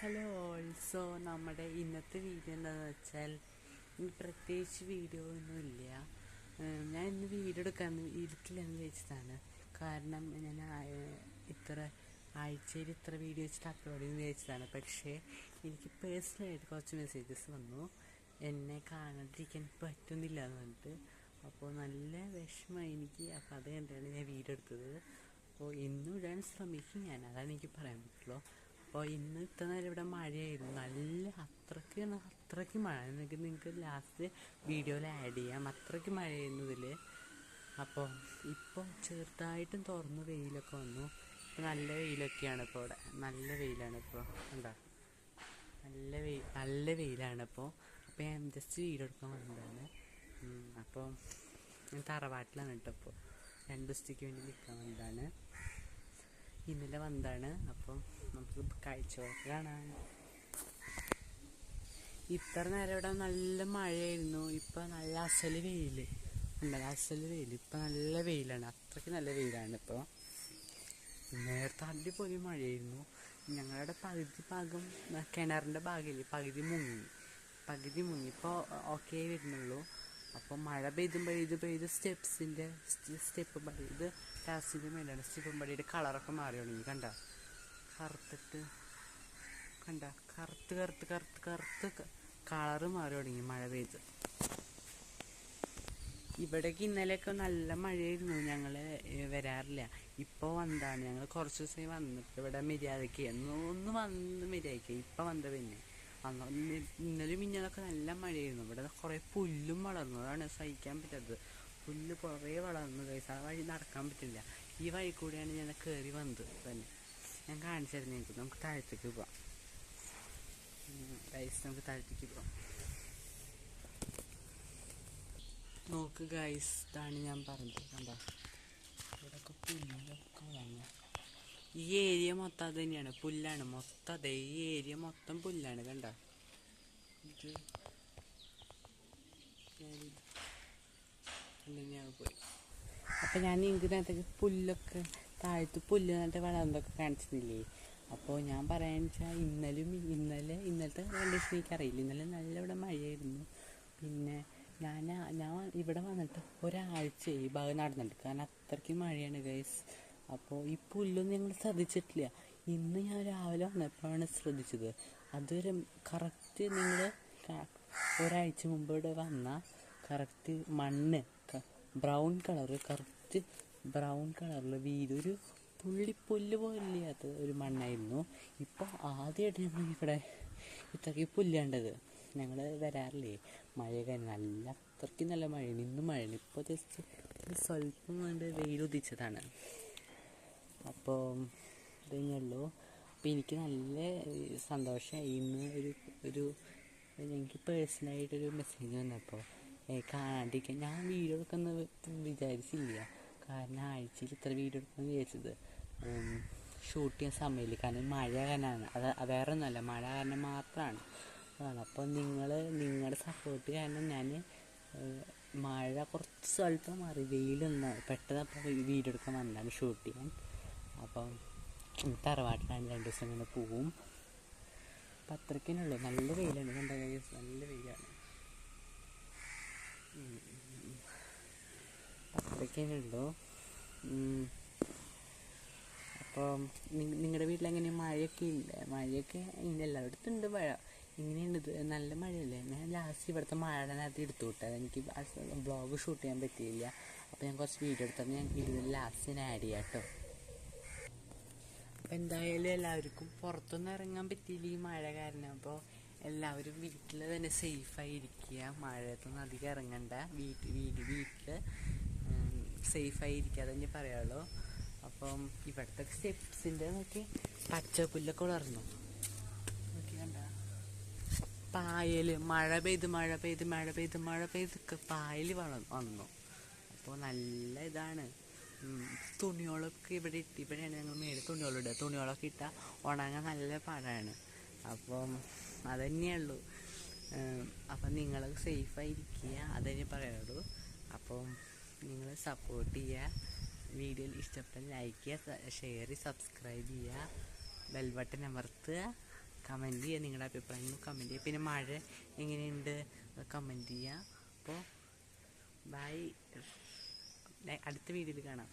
Hello also നമ്മുടെ ഇന്നത്തെ video എന്താണെന്ന് വെച്ചാൽ പ്രത്യേകിച്ച് വീഡിയോ ഒന്നുമില്ല ഞാൻ ഇന്ന് വീഡിയോ എടുക്കാൻ ഇരിക്കില്ലെന്ന് വിചാരിച്ചതാണ് കാരണം ഞാൻ ഇത്ര ആഴ്ചയിൽ ഇത്ര വീഡിയോ വെച്ചിട്ട് അപ്ലോഡ് ചെയ്യുന്നു വിചാരിച്ചതാണ് പക്ഷേ എനിക്ക് പേഴ്സണലായിട്ട് കുറച്ച് മെസ്സേജസ് വന്നു. എന്നെ കാണാണ്ടിരിക്കാൻ പറ്റുന്നില്ല എന്ന് പറഞ്ഞിട്ട്. അപ്പോൾ നല്ല വിഷമമായി എനിക്ക് അപ്പോൾ അത് കണ്ടാണ് ഞാൻ വീഡിയോ എടുത്തത്. അപ്പോൾ ഇന്നും ഇടാൻ ശ്രമിക്കും ഞാൻ. അതാണ് എനിക്ക് പറയാൻ പറ്റുള്ളൂ. അപ്പോൾ ഇന്ന് ഇത്ര നേരം ഇവിടെ മഴയായിരുന്നു. നല്ല അത്രയ്ക്ക് അത്രയ്ക്ക് മഴ. നിങ്ങൾക്ക് നിങ്ങൾക്ക് ലാസ്റ്റ് വീഡിയോയിൽ ആഡ് ചെയ്യാം. അത്രയ്ക്ക് മഴയായിരുന്നു ഇതിൽ അപ്പോൾ ഇപ്പോൾ ചെറുതായിട്ടും തുറന്ന് വെയിലൊക്കെ വന്നു. ഇപ്പോൾ നല്ല വെയിലൊക്കെയാണ് ഇപ്പോൾ ഇവിടെ. നല്ല വെയിലാണ് ഇപ്പോൾ കണ്ടോ? നല്ല വെയിൽ നല്ല വെയിലാണ് ഇപ്പോൾ അപ്പോൾ ഞാൻ ജസ്റ്റ് വീഡിയോ എടുക്കാൻ വന്നതാണ്. അപ്പോൾ ഞാൻ തറവാട്ടിലാണ് കേട്ടോ ഇപ്പോൾ രണ്ട് ദിവസത്തേക്ക് വേണ്ടി നിൽക്കാൻ വന്നതാണ്. ഇന്നലെ വന്നതാണ്. അപ്പം നമുക്ക് കാഴ്ചകളൊക്കെ കാണാം. ഇത്ര നേരം ഇവിടെ നല്ല മഴയായിരുന്നു. ഇപ്പം നല്ല അസൽ വെയിൽ ഉണ്ടല്ലോ അസൽ വെയിൽ ഇപ്പം നല്ല വെയിലാണ്. അത്രയ്ക്ക് നല്ല വെയിലാണ് ഇപ്പോൾ നേരത്തെ അടിപൊളി മഴയായിരുന്നു. ഞങ്ങളുടെ പകുതി ഭാഗം കിണറിന്റെ ഭാഗമില്ല പകുതി മുങ്ങി. പകുതി മുങ്ങി. ഇപ്പോൾ ഓക്കെ വരുന്നുള്ളൂ. അപ്പോൾ മഴ പെയ്തും പെയ്ത് പെയ്ത് സ്റ്റെപ്സിന്റെ സ്റ്റെപ്പ് പടി ഇത് ടാസിന്റെ മേലാണ് സ്റ്റെപ്പ് പടിയുടെ കളറൊക്കെ മാറി തുടങ്ങി. കണ്ട? കറുത്തിട്ട് കണ്ട? കറുത്ത് കറുത്ത് കറുത്ത് കറുത്ത് കളറ് മാറി തുടങ്ങി മഴ പെയ്ത്. ഇവിടേക്ക് ഇന്നലെയൊക്കെ നല്ല മഴയായിരുന്നു. ഞങ്ങൾ വരാറില്ല. ഇപ്പോൾ വന്നതാണ്. ഞങ്ങൾ കുറച്ച് ദിവസമായി വന്നിട്ട് ഇവിടെ മര്യാദയ്ക്ക്. ഒന്ന് വന്ന് മര്യാദയ്ക്ക്. ഇപ്പം വന്നത് പിന്നെ. അന്ന് ഇന്നലെ മിന്നലൊക്കെ നല്ല മഴയായിരുന്നു. ഇവിടെ കുറേ പുല്ലും വളർന്നു. അതാണ് സഹിക്കാൻ പറ്റാത്തത്. പുല്ല് കുറേ വളർന്നു കൈസ് ആ വഴി നടക്കാൻ പറ്റില്ല. ഈ വഴി കൂടിയാണ് ഞാൻ കയറി വന്നത് തന്നെ. ഞാൻ കാണിച്ചു തരുന്ന എനിക്ക് നമുക്ക് താഴത്തേക്ക് പോവാം. ഗൈസ് നമുക്ക് താഴത്തേക്ക് പോവാം. നോക്ക് ഗൈസ് ഇതാണ് ഞാൻ പറഞ്ഞത്. കണ്ടോ? ഇവിടെയൊക്കെ പുല്ലൊക്കെ വളർന്നു ഈ ഏരിയ മൊത്തം അത് തന്നെയാണ്. പുല്ലാണ്. മൊത്തം അതെ ഈ ഏരിയ മൊത്തം പുല്ലാണ്. കണ്ടോ? ഇത് ഇങ്ങനെയാണ് പോയി. അപ്പം ഞാൻ ഇതിനകത്തേക്ക് പുല്ലൊക്കെ താഴത്ത് പുല്ല് നട്ട് വളർന്നൊക്കെ കാണിച്ചിരുന്നില്ലേ? അപ്പോൾ ഞാൻ പറയാന്ന് വെച്ചാൽ ഇന്നലും ഇന്നലെ ഇന്നലത്തെ കണ്ടീഷൻ എനിക്കറിയില്ല. ഇന്നലെ നല്ല ഇവിടെ മഴയായിരുന്നു. പിന്നെ ഞാൻ ഞാൻ ഇവിടെ വന്നിട്ട് ഒരാഴ്ച ഈ ഭാഗം നടന്നിട്ട്. കാരണം അത്രയ്ക്ക് മഴയാണ് ഗൈസ് അപ്പോൾ ഈ പുല്ലൊന്നും ഞങ്ങൾ ശ്രദ്ധിച്ചിട്ടില്ല. ഇന്ന് ഞാൻ രാവിലെ വന്നപ്പോഴാണ് ശ്രദ്ധിച്ചത്. അതൊരു കറക്റ്റ് നിങ്ങൾ ഒരാഴ്ച മുമ്പ് ഇവിടെ വന്ന കറക്റ്റ് മണ്ണ് ബ്രൗൺ കളർ കറക്റ്റ് ബ്രൗൺ കളറിൽ വീതൊരു പുള്ളിപ്പുല്ല് പോലില്ലാത്ത ഒരു മണ്ണായിരുന്നു. ഇപ്പോൾ ആദ്യമായിട്ട് ഞങ്ങൾ ഇവിടെ ഇത്രയ്ക്ക് പുല്ലാണ്ടത് ഞങ്ങൾ വരാറില്ലേ? മഴയൊക്കെ നല്ല അത്രയ്ക്ക് നല്ല മഴയാണ്. ഇന്നും മഴയാണ്. ഇപ്പോൾ ജസ്റ്റ് ഒരു സ്വല്പം കൊണ്ട് വെയിലുദിച്ചതാണ് അപ്പോൾ ഇത് തന്നെയുള്ളൂ അപ്പോൾ എനിക്ക് നല്ല സന്തോഷം ഇന്ന് ഒരു ഒരു എനിക്ക് പേഴ്സണലായിട്ടൊരു മെസ്സേജ് വന്നപ്പോൾ കാണാണ്ടിരിക്കാൻ ഞാൻ വീഡിയോ എടുക്കുന്ന വിചാരിച്ചില്ല. കാരണം ആഴ്ചയിൽ ഇത്ര വീഡിയോ എടുക്കുമെന്ന് വിചാരിച്ചത്. ഷൂട്ട് ചെയ്യാൻ സമയമില്ല. കാരണം മഴ കാരണമാണ് അത് വേറെ ഒന്നുമല്ല മഴ കാരണം മാത്രമാണ് അപ്പോൾ നിങ്ങൾ നിങ്ങളുടെ സപ്പോർട്ട് കാരണം ഞാൻ മഴ കുറച്ച് സ്വല്പം മാറി. വെയിലൊന്ന് പെട്ടെന്ന് അപ്പോൾ വീഡിയോ എടുക്കാൻ വന്നതാണ് ഷൂട്ട് ചെയ്യാൻ. അപ്പം തറവാട്ടിലാണ് രണ്ട് ദിവസം ഇങ്ങനെ പോവും. അപ്പം അത്രയ്ക്കുള്ളൂ നല്ല വെയിലാണ്. കണ്ട നല്ല വെയിലാണ്. അത്രയ്ക്കനുള്ളൂ അപ്പോൾ നിങ്ങളുടെ വീട്ടിൽ എങ്ങനെ മഴയൊക്കെ ഇല്ല? മഴയൊക്കെ ഇല്ല എല്ലായിടത്തും ഉണ്ട് മഴ. ഇങ്ങനെയുണ്ട്. നല്ല മഴയല്ലേ? ഞാൻ ലാസ്റ്റ് ഇവിടുത്തെ മഴയുടെ നേരത്തെ എടുത്തു വിട്ടത്. എനിക്ക് ബ്ലോഗ് ഷൂട്ട് ചെയ്യാൻ പറ്റിയില്ല. അപ്പോൾ ഞാൻ കുറച്ച് വീഡിയോ എടുത്തത് ഞാൻ ഇതിൽ ലാസ്റ്റ് ഞാൻ ആഡ് ചെയ്യാം കേട്ടോ അപ്പം എന്തായാലും എല്ലാവർക്കും പുറത്തൊന്നും ഇറങ്ങാൻ പറ്റിയില്ല ഈ മഴ കാരണം. അപ്പോൾ എല്ലാവരും വീട്ടിൽ തന്നെ സേഫായി ഇരിക്കുക. മഴയത്തൊന്നും അധികം ഇറങ്ങണ്ട. വീട്ടിൽ വീട് വീട്ടിൽ സേഫായി ഇരിക്കുക തന്നെ പറയുള്ളൂ അപ്പം ഇവിടുത്തെ സ്റ്റെപ്സിന്റെ നോക്കി പച്ചപ്പുല്ലൊക്കെ വളർന്നു. നോക്കി കണ്ട? പായൽ മഴ പെയ്ത് മഴ പെയ്ത് മഴ പെയ്ത് മഴ പെയ്ത് പായൽ വളർന്നു വന്നു. അപ്പോൾ നല്ല ഇതാണ്. തുണിയോളൊക്കെ ഇവിടെ ഇട്ട് ഇവിടെയാണ് ഞങ്ങൾ മേളിൽ ഇടുക. തുണിയോളൊക്കെ ഇട്ടാൽ ഉണങ്ങാൻ നല്ല പാടാണ്. അപ്പം അതന്നെയുള്ളൂ അപ്പം നിങ്ങൾ സേഫായിരിക്കുക. അതന്നെ പറയുള്ളൂ അപ്പം നിങ്ങൾ സപ്പോർട്ട് ചെയ്യുക. വീഡിയോയിൽ ഇഷ്ടപ്പെട്ട ലൈക്ക് ചെയ്യുക ഷെയർ സബ്സ്ക്രൈബ് ചെയ്യുക ബെൽ ബട്ടൺ അമർത്തുക കമന്റ് ചെയ്യുക നിങ്ങളുടെ അഭിപ്രായങ്ങൾ കമന്റ് ചെയ്യുക. പിന്നെ മഴ എങ്ങനെയുണ്ട്? കമന്റ് ചെയ്യുക. അപ്പോൾ ബൈ അടുത്ത വീഡിയോയിൽ കാണാം.